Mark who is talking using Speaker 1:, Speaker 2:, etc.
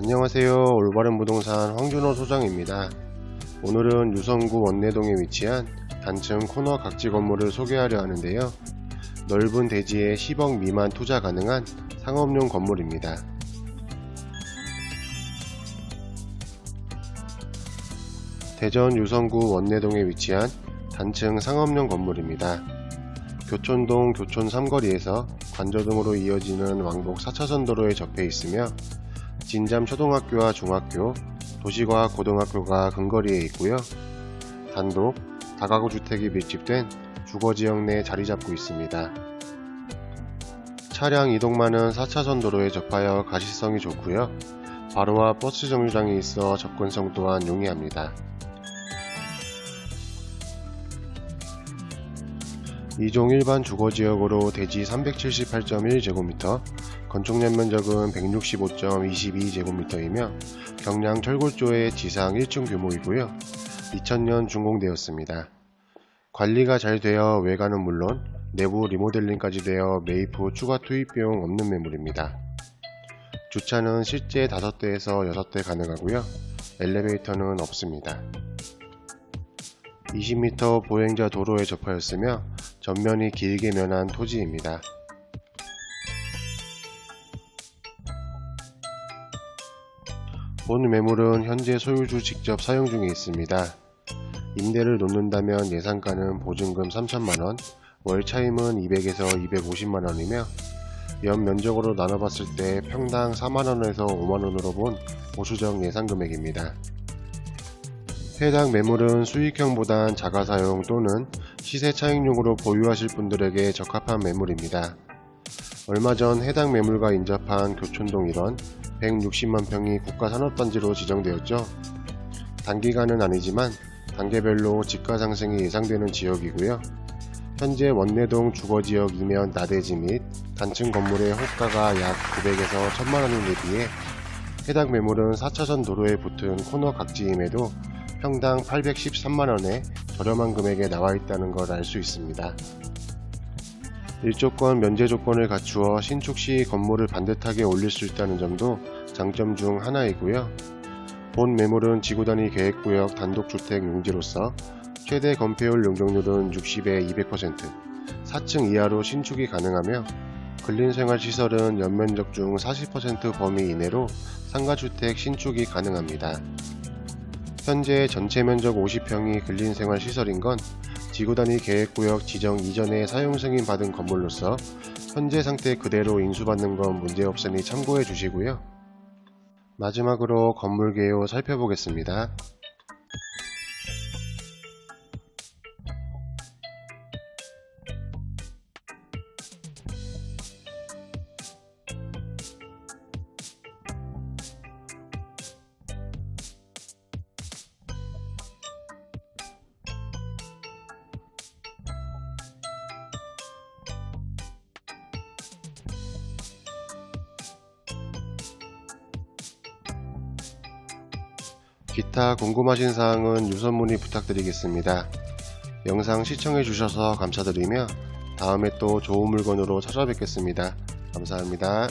Speaker 1: 안녕하세요. 올바른 부동산 황준호 소장입니다. 오늘은 유성구 원내동에 위치한 단층 코너 각지 건물을 소개하려 하는데요. 넓은 대지에 10억 미만 투자 가능한 상업용 건물입니다. 대전 유성구 원내동에 위치한 단층 상업용 건물입니다. 교촌동 교촌 삼거리에서 관저동으로 이어지는 왕복 4차선 도로에 접해 있으며 진잠 초등학교와 중학교, 도시과학 고등학교가 근거리에 있고요. 단독, 다가구 주택이 밀집된 주거지역 내 자리 잡고 있습니다. 차량 이동만은 4차선 도로에 접하여 가시성이 좋고요. 바로와 버스 정류장이 있어 접근성 또한 용이합니다. 2종 일반 주거지역으로 대지 378.1제곱미터, 건축년 면적은 165.22제곱미터이며 경량 철골조의 지상 1층 규모이고요. 2000년 준공되었습니다. 관리가 잘 되어 외관은 물론 내부 리모델링까지 되어 매입 후 추가 투입 비용 없는 매물입니다. 주차는 실제 5대에서 6대 가능하고요. 엘리베이터는 없습니다. 20m 보행자 도로에 접하였으며 전면이 길게 면한 토지입니다. 본 매물은 현재 소유주 직접 사용 중에 있습니다. 임대를 놓는다면 예상가는 보증금 3천만원, 월 차임은 200에서 250만원이며 연 면적으로 나눠봤을 때 평당 4만원에서 5만원으로 본 보수적 예상 금액입니다. 해당 매물은 수익형보단 자가 사용 또는 시세 차익용으로 보유하실 분들에게 적합한 매물입니다. 얼마 전 해당 매물과 인접한 교촌동 1원 160만 평이 국가산업단지로 지정되었죠. 단기간은 아니지만 단계별로 집가 상승이 예상되는 지역이고요. 현재 원내동 주거지역 이면 나대지 및 단층 건물의 호가가 약 900에서 1000만원인데 비해 해당 매물은 4차선 도로에 붙은 코너 각지임에도 평당 813만원의 저렴한 금액에 나와 있다는 걸 알 수 있습니다. 일조권 면제 조건을 갖추어 신축 시 건물을 반듯하게 올릴 수 있다는 점도 장점 중 하나이고요. 본 매물은 지구단위 계획구역 단독주택 용지로서 최대 건폐율 용적률은 60에 200%, 4층 이하로 신축이 가능하며 근린생활시설은 연면적 중 40% 범위 이내로 상가주택 신축이 가능합니다. 현재 전체 면적 50평이 근린생활 시설인 건 지구단위 계획구역 지정 이전에 사용 승인 받은 건물로서 현재 상태 그대로 인수받는 건 문제없으니 참고해 주시고요. 마지막으로 건물 개요 살펴보겠습니다. 기타 궁금하신 사항은 유선 문의 부탁드리겠습니다. 영상 시청해 주셔서 감사드리며 다음에 또 좋은 물건으로 찾아뵙겠습니다. 감사합니다.